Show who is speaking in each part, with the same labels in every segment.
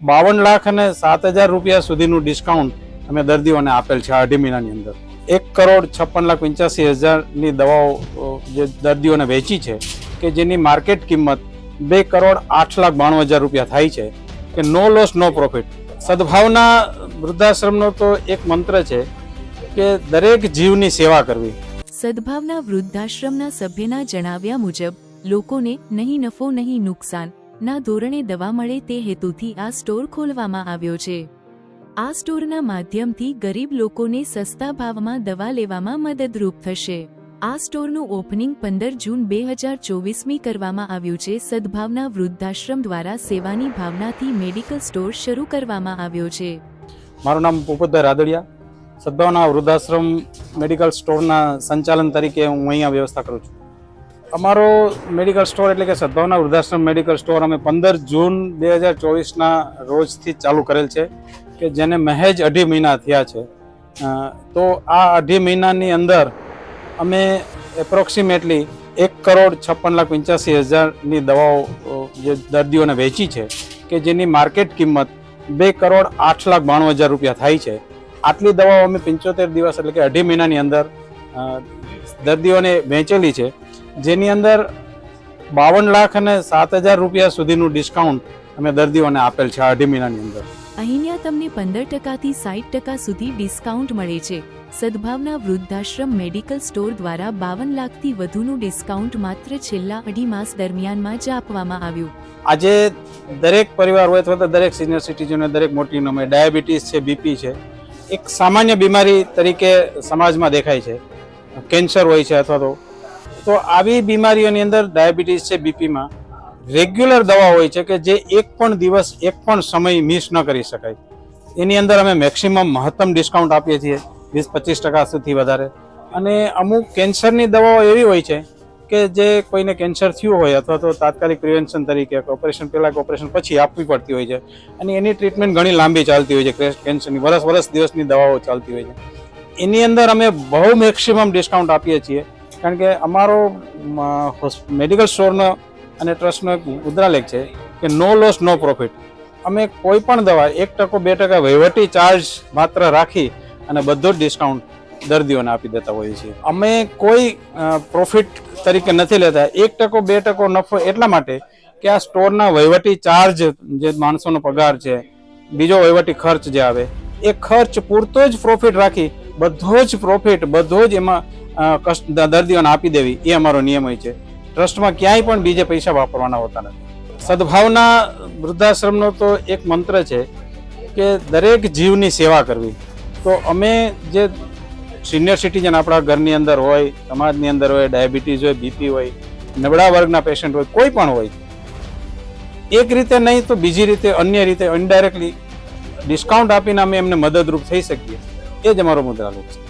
Speaker 1: બાવન લાખ અને સાત હજાર રૂપિયા સુધીનું ડિસ્કાઉન્ટ અમે દર્દીઓને આપેલ છે અઢી મહિનાની અંદર. એક કરોડ છપ્પન લાખ પંચ્યાસી હજારની દવાઓ જે દર્દીઓને વેચી છે, કે જેની માર્કેટ કિંમત બે કરોડ આઠ લાખ બાણું હજાર રૂપિયા થાય છે, કે નો લોસ, નો પ્રોફિટ. સદભાવના વૃદ્ધાશ્રમનો તો એક મંત્ર છે કે દરેક જીવની સેવા કરવી.
Speaker 2: સદભાવના વૃદ્ધાશ્રમના સભ્યના જણાવ્યા મુજબ, લોકોને નહીં નફો, નહીં નુકસાન ના ધોરણે દવા મળે તે હેતુથી આ સ્ટોર ખોલવામાં આવ્યો છે. આ સ્ટોરના માધ્યમથી ગરીબ લોકોને સસ્તા ભાવમાં દવા લેવામાં મદદરૂપ થશે. આ સ્ટોરનું ઓપનિંગ પંદર જૂન બે હજાર ચોવીસમી કરવામાં આવ્યું છે. સદભાવના વૃદ્ધાશ્રમ દ્વારા સેવાની ભાવનાથી મેડિકલ સ્ટોર શરૂ કરવામાં આવ્યો છે.
Speaker 1: મારું નામ પોપતભાઈ રાદડિયા. સદભાવના વૃદ્ધાશ્રમ મેડિકલ સ્ટોરના સંચાલન તરીકે હું અહીંયા વ્યવસ્થા કરું છું. અમારો મેડિકલ સ્ટોર એટલે કે સદભાવના વૃદ્ધાશ્રમ મેડિકલ સ્ટોર અમે પંદર જૂન બે હજાર ચોવીસના રોજથી ચાલુ કરેલ છે કે જેને મહેજ અઢી મહિના થયા છે. તો આ અઢી મહિનાની અંદર અમે એપ્રોક્સિમેટલી એક કરોડ છપ્પન લાખ પંચ્યાસી હજારની દવાઓ જે દર્દીઓને વેચી છે કે જેની માર્કેટ કિંમત બે કરોડ આઠ લાખ બાણું હજાર રૂપિયા થાય છે. આટલી દવાઓ અમે પંચોતેર દિવસ એટલે કે અઢી મહિનાની અંદર દર્દીઓને વેચેલી છે. જેની અંદર બાવન લાખ અને સાત હજાર રૂપિયા સુધીનું ડિસ્કાઉન્ટ અમે દર્દીઓને આપેલ છે અઢી મહિનાની અંદર.
Speaker 2: અહીંયા તમને પંદર ટકાથી સાઠ ટકા સુધી ડિસ્કાઉન્ટ મળે છે. સદભાવના વૃદ્ધાશ્રમ મેડિકલ સ્ટોર દ્વારા બાવન લાખથી વધુનું ડિસ્કાઉન્ટ માત્ર છેલ્લા અઢી માસ દરમિયાનમાં જ આપવામાં આવ્યું.
Speaker 1: આજે દરેક પરિવાર હોય અથવા તો દરેક સિનિયર સિટીઝનને દરેક મોટી ઉંમરે ડાયાબિટીસ છે બીપી છે એક સામાન્ય બીમારી તરીકે સમાજમાં દેખાય છે. કેન્સર હોય છે અથવા તો તો આવી બીમારીઓની અંદર ડાયાબિટીસ છે, બીપીમાં રેગ્યુલર દવા હોય છે કે જે એક પણ દિવસ, એક પણ સમય મિસ ન કરી શકાય. એની અંદર અમે મેક્સિમમ મહત્તમ ડિસ્કાઉન્ટ આપીએ છીએ વીસ પચીસ ટકા સુધી વધારે. અને અમુક કેન્સરની દવાઓ એવી હોય છે કે જે કોઈને કેન્સર થયું હોય અથવા તો તાત્કાલિક પ્રિવેન્શન તરીકે ઓપરેશન પહેલાં કે ઓપરેશન પછી આપવી પડતી હોય છે. અને એની ટ્રીટમેન્ટ ઘણી લાંબી ચાલતી હોય છે કેન્સરની વરસ વરસ દિવસની દવાઓ ચાલતી હોય છે. એની અંદર અમે બહુ મેક્સિમમ ડિસ્કાઉન્ટ આપીએ છીએ. કારણ કે અમારો મેડિકલ સ્ટોરનો અને ટ્રસ્ટનો એક મુદ્રાલેખ છે કે નો લોસ, નો પ્રોફિટ. અમે કોઈ પણ દવા, એક ટકો, બે ટકા વહીવટી ચાર્જ માત્ર રાખી અને બધો જ ડિસ્કાઉન્ટ દર્દીઓને આપી દેતા હોઈએ છીએ. અમે કોઈ પ્રોફિટ તરીકે નથી લેતા. એક ટકો, બે ટકો નફો એટલા માટે કે આ સ્ટોરના વહીવટી ચાર્જ જે માણસોનો પગાર છે, બીજો વહીવટી ખર્ચ જે આવે, એ ખર્ચ પૂરતો જ પ્રોફિટ રાખી બધો જ પ્રોફિટ બધો જ એમાં દર્દીઓને આપી દેવી, એ અમારો નિયમ હોય છે. ટ્રસ્ટમાં ક્યાંય પણ બીજે પૈસા વાપરવાના હોતા નથી. સદભાવના વૃદ્ધાશ્રમનો તો એક મંત્ર છે કે દરેક જીવની સેવા કરવી. તો અમે જે સિનિયર સિટીઝન આપણા ઘરની અંદર હોય, સમાજની અંદર હોય ડાયાબિટીસ હોય બીપી હોય, નબળા વર્ગના પેશન્ટ હોય, કોઈ પણ હોય, એક રીતે નહીં તો બીજી રીતે અન્ય રીતે ઇનડાયરેક્ટલી ડિસ્કાઉન્ટ આપીને અમે એમને મદદરૂપ થઈ શકીએ. એ જ અમારો મુદ્રાલોક છે.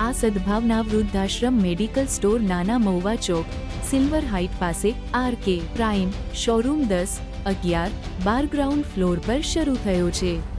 Speaker 2: આ સદભાવના વૃદ્ધાશ્રમ મેડિકલ સ્ટોર નાના મહુવા ચોક, સિલ્વર હાઇટ પાસે આર કે પ્રાઇમ, શોરૂમ દસ, અગિયાર, બાર ગ્રાઉન્ડ ફ્લોર પર શરૂ થયો છે.